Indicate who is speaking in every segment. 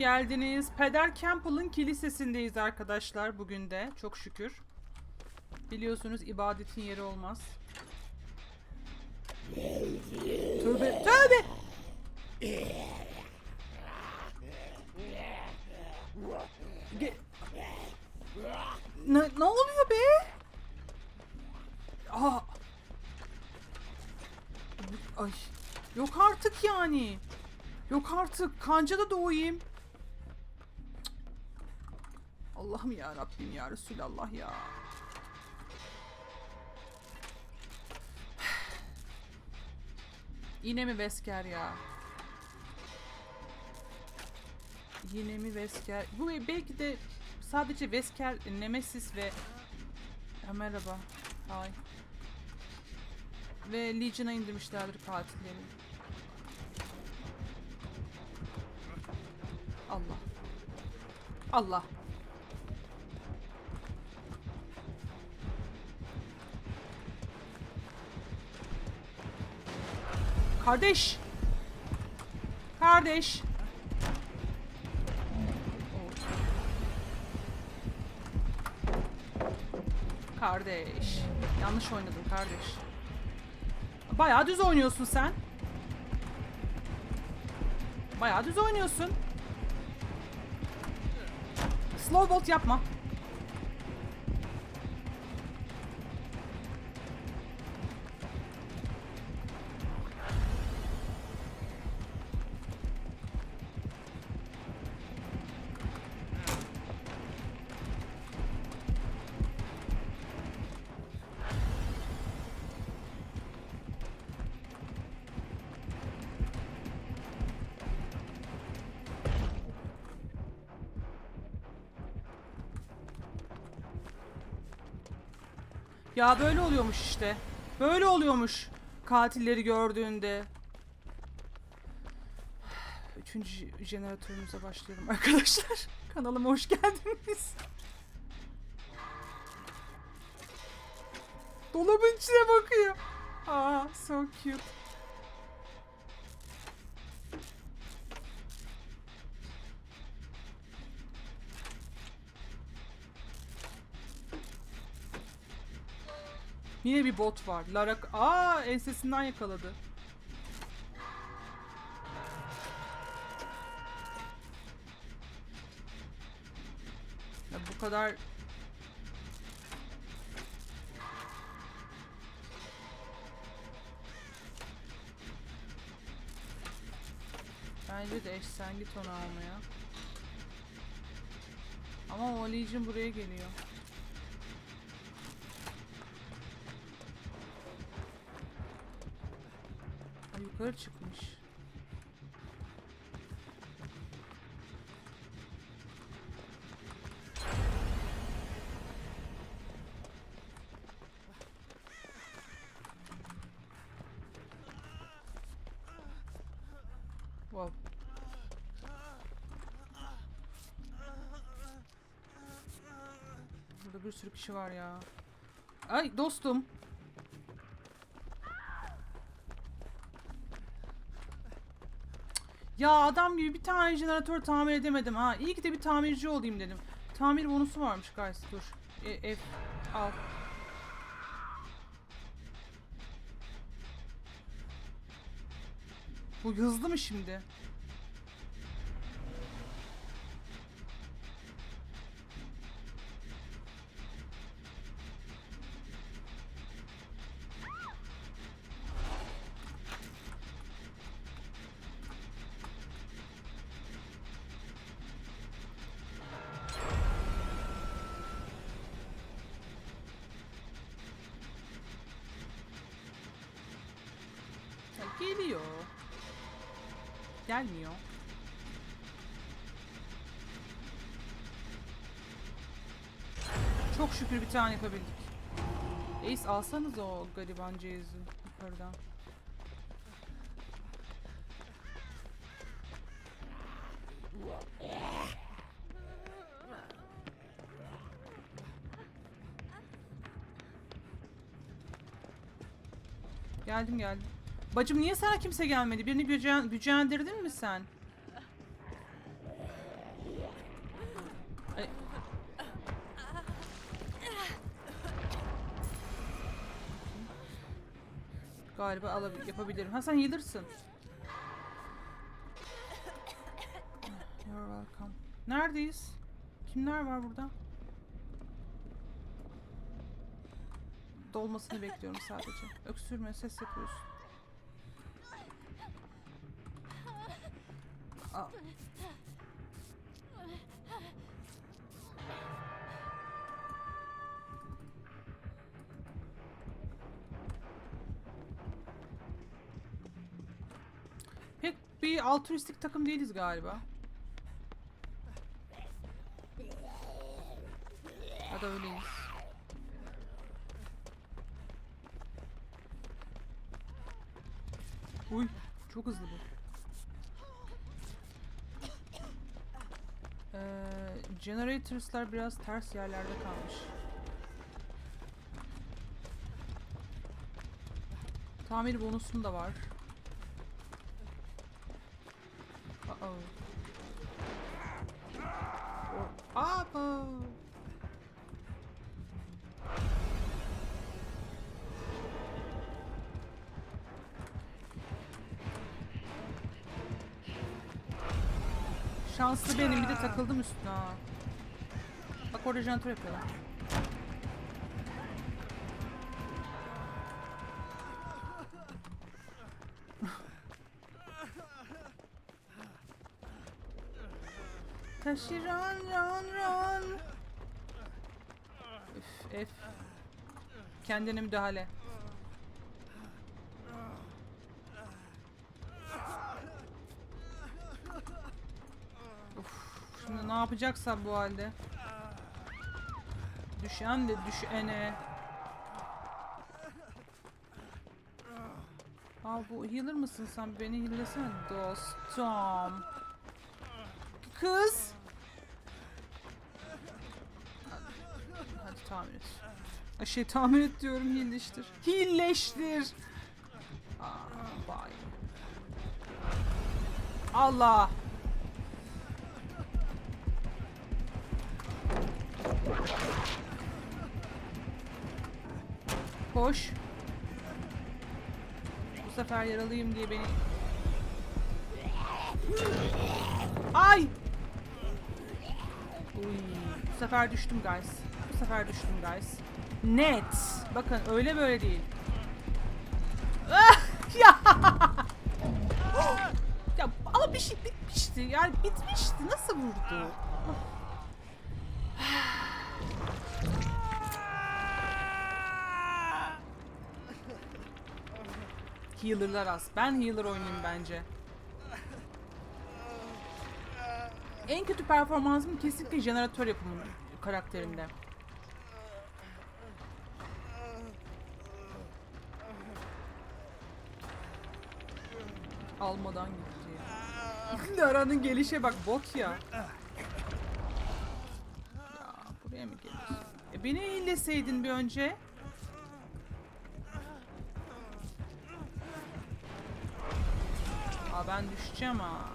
Speaker 1: geldiniz. Peder Campbell'ın kilisesindeyiz arkadaşlar bugün de. Çok şükür. Biliyorsunuz ibadetin yeri olmaz. Tövbe, tövbe! Ge- ne, ne oluyor be? Aa. Ay. Yok artık yani. Yok artık. Kancada doğayım. Allah'ım ya Rabbim ya Resulallah ya. Yine mi Vesker ya? Yine mi Vesker? Bu belki de sadece Vesker, Nemesis ve Ha, merhaba. Hay. Ve Legion'a indirmişlerdir katilleri. Allah. Allah. Kardeş. Kardeş. Kardeş. Yanlış oynadın kardeş. Bayağı düz oynuyorsun sen. Bayağı düz oynuyorsun. Slow bolt yapma. Ya böyle oluyormuş işte. Böyle oluyormuş katilleri gördüğünde. Üçüncü jeneratörümüze başlayalım arkadaşlar. Kanalıma hoş geldiniz. Dolabın içine bakıyor. Aa, so cute. Yine bir bot var. Lara... Aa ensesinden yakaladı. Ya bu kadar... Bence de eş sen git onu almaya. Ama o Legion buraya geliyor. Yukarı çıkmış. Wow. Burada bir sürü kişi var ya. Ay dostum. Ya adam gibi bir tane jeneratör tamir edemedim ha. İyi ki de bir tamirci olayım dedim. Tamir bonusu varmış guys dur. E, F al. Bu hızlı mı şimdi? Geliyor. Gelmiyor. Çok şükür bir tane yapabildik. Ace alsanız o gariban Jaze'i yukarıdan. Geldim geldim. Bacım niye sana kimse gelmedi? Birini gücen, gücendirdin mi sen? Ay. Galiba alabilir, yapabilirim. Ha sen healer'sın. You're welcome. Neredeyiz? Kimler var burada? Dolmasını bekliyorum sadece. Öksürme, ses yapıyorsun. Aa. Pek bir altruistik takım değiliz galiba. Ya da öyleyiz. Uy, çok hızlı bu. Generators'lar biraz ters yerlerde kalmış. Tamir bonusum da var. Uh-oh. Or- Abo. Şanslı benim bir de takıldım üstüne ha. Bak orada jeneratör yapıyorlar. Taşı run run run. Üf F. Kendine müdahale. Uf, şimdi ne yapacaksam bu halde. Düşen de düşene. Aa bu healer mısın sen? Beni healesene dostum. Kız. Hadi, tamir et. Ay şey tamir et diyorum hilleştir. Hilleştir. Vay. Allah. Koş. Bu sefer yaralıyım diye beni... Ay! Uy, bu sefer düştüm guys. Bu sefer düştüm guys. Net. Bakın öyle böyle değil. Ah, ya. ya ama bir şey bitmişti. Yani bitmişti. Nasıl vurdu? Healer'lar az. Ben healer oynayayım bence. En kötü performansım kesinlikle jeneratör yapımı karakterimde. Almadan gitti ya. Lara'nın gelişe bak bot ya. Ya buraya mı geliyorsun? E beni illeseydin bir önce. Ben düşeceğim ha.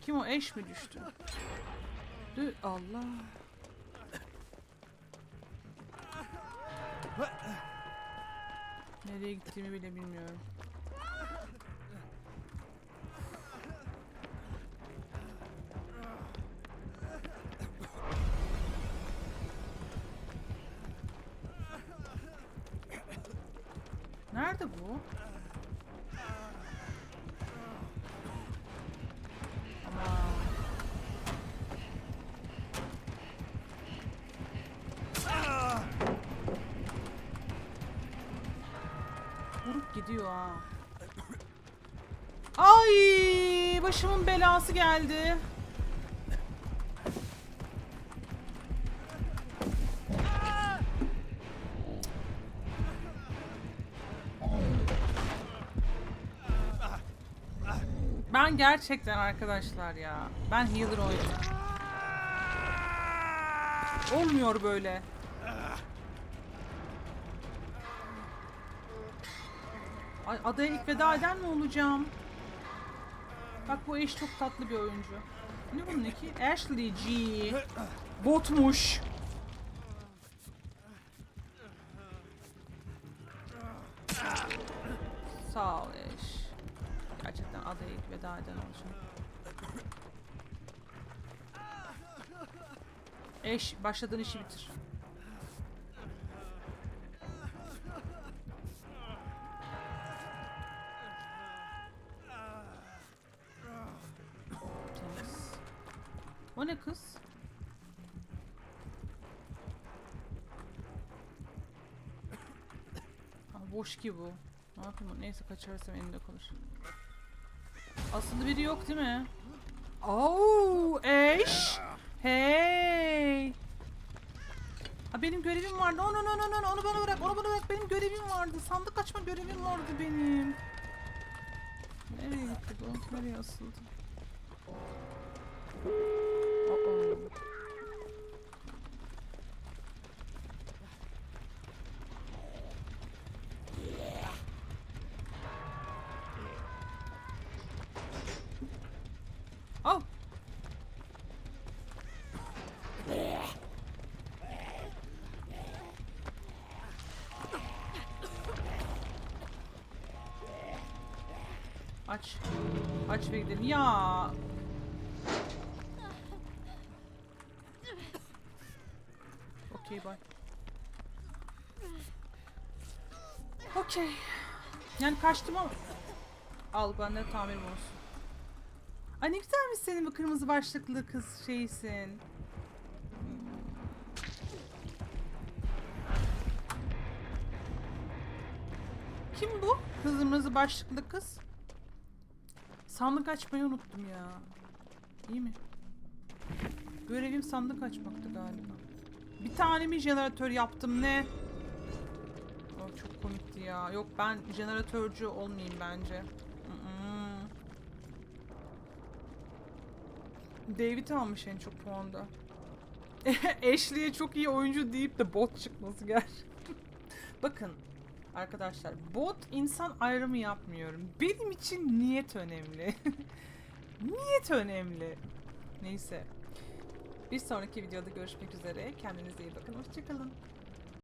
Speaker 1: Kim o eş mi düştü? Dü Allah. Nereye gittiğimi bile bilmiyorum. Nerede bu? Vurup gidiyor ha. Ay başımın belası geldi. Gerçekten arkadaşlar ya. Ben healer oynuyorum. Olmuyor böyle. Ay, adaya ilk veda eden mi olacağım? Bak bu eş çok tatlı bir oyuncu. Ne bunun iki? Ashley G. Botmuş. Veda eden olacağım. Eş, başladığın işi bitir. O ne kız? Ha, boş ki bu. Ne yapayım? Neyse kaçarırsam elimde kalır. Aslında biri yok değil mi? Oo, eş. Hey. Ha, benim görevim vardı. No no no no onu bana bırak. Onu bana bırak. Benim görevim vardı. Sandık açma görevim vardı benim. Nereye gitti bu? Nereye asıldı? Aç. Aç ve gidelim. Ya. Okey bye. Okey. Yani kaçtım ama. Al bende tamirim olsun. Ay ne güzelmiş senin bu kırmızı başlıklı kız şeysin. Kim bu? Kırmızı başlıklı kız. Sandık açmayı unuttum ya. İyi mi? Görevim sandık açmaktı galiba. Bir tane mi jeneratör yaptım ne? Oh, çok komikti ya. Yok ben jeneratörcü olmayayım bence. David almış en çok puanda. Ashley'e çok iyi oyuncu deyip de bot çıkması gel. Bakın arkadaşlar bot insan ayrımı yapmıyorum. Benim için niyet önemli. niyet önemli. Neyse. Bir sonraki videoda görüşmek üzere. Kendinize iyi bakın. Hoşçakalın.